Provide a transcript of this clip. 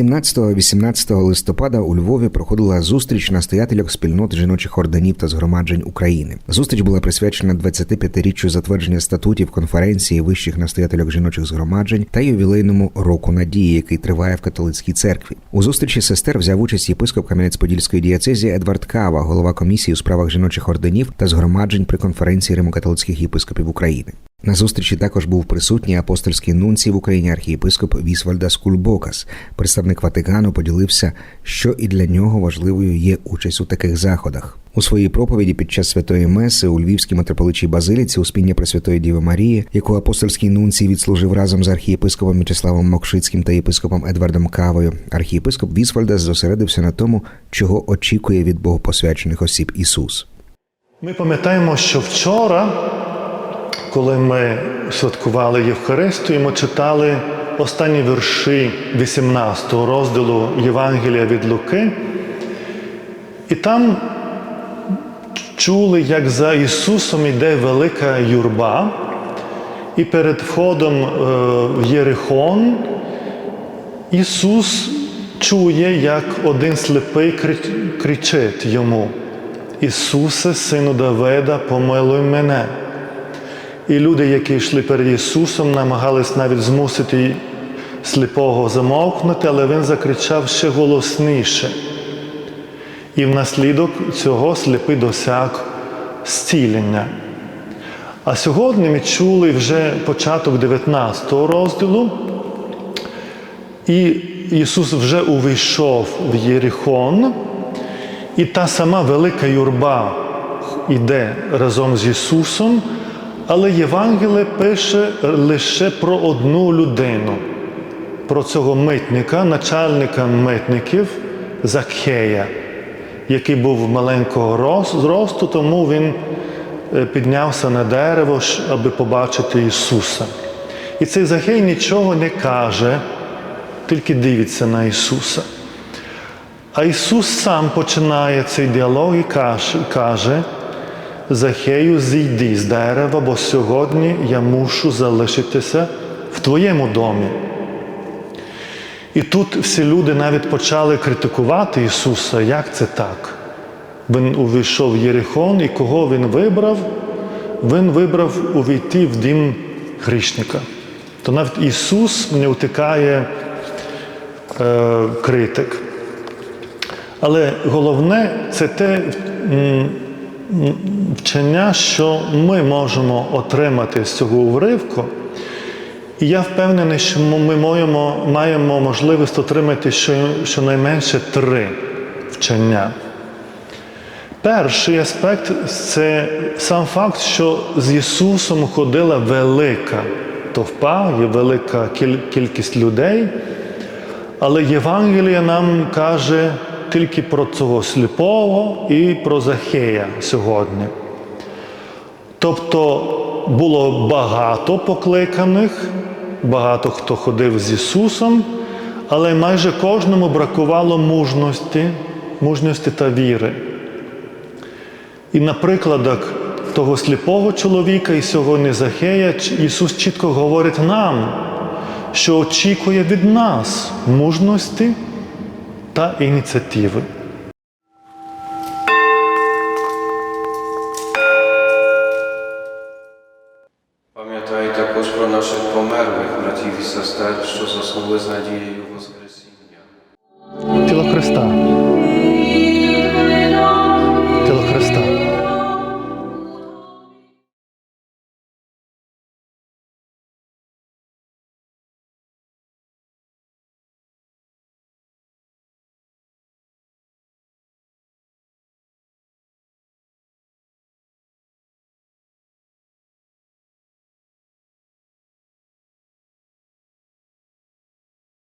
17-18 листопада у Львові проходила зустріч настоятелях спільнот жіночих орденів та згромаджень України. Зустріч була присвячена 25-річчю затвердження статутів конференції вищих настоятелях жіночих згромаджень та ювілейному року надії, який триває в католицькій церкві. У зустрічі сестер взяв участь єпископ Кам'янець-Подільської дієцезії Едвард Кава, голова комісії у справах жіночих орденів та згромаджень при конференції римокатолицьких єпископів України. На зустрічі також був присутній апостольський нунцій в Україні архієпископ Вісвальдас Кульбокас. Представник Ватикану поділився, що і для нього важливою є участь у таких заходах. У своїй проповіді під час святої меси у Львівській митрополичій базиліці у спіння Пресвятої Діви Марії, яку апостольський нунцій відслужив разом з архієпископом Мічеславом Мокшицьким та єпископом Едвардом Кавою, архієпископ Вісвальдас зосередився на тому, чого очікує від богопосвячених осіб Ісус. Ми пам'ятаємо, що вчора, коли ми святкували Євхаристію, ми читали останні вірші 18 розділу Євангелія від Луки, і там чули, як за Ісусом йде велика юрба, і перед входом е, в Єрихон Ісус чує, як один сліпий кричить йому. Ісусе, сину Давида, помилуй мене. І люди, які йшли перед Ісусом, намагались навіть змусити сліпого замовкнути, але він закричав ще голосніше. І внаслідок цього сліпий досяг зцілення. А сьогодні ми чули вже початок 19 розділу, і Ісус вже увійшов в Єрихон, і та сама велика юрба йде разом з Ісусом, але Євангеліє пише лише про одну людину, про цього митника, начальника митників Закхея, який був маленького зросту, тому він е, піднявся на дерево, аби побачити Ісуса. І цей Захей нічого не каже, тільки дивиться на Ісуса. А Ісус сам починає цей діалог і каже Захею, зійди з дерева, бо сьогодні я мушу залишитися в твоєму домі. І тут всі люди навіть почали критикувати Ісуса, як це так? Він увійшов в Єрихон, і кого він вибрав? Він вибрав увійти в дім грішника. То навіть Ісус не утикає е, критик. Але головне це те вчення, що ми можемо отримати з цього уривку. І я впевнений, що ми маємо, маємо можливість отримати щонайменше три вчення. Перший аспект це сам факт, що з Ісусом ходила велика товпа, є велика кількість людей, але Євангелія нам каже тільки про цього сліпого і про Захея сьогодні. Тобто було багато покликаних, багато хто ходив з Ісусом, але майже кожному бракувало мужності, мужності та віри. І на прикладах того сліпого чоловіка і сьогодні Захея Ісус чітко говорить нам, що очікує від нас мужності та ініціативи. Пам'ятай також про наших померлих братів і сестер, що заснули з надією Воскресіння. Тіло Христа.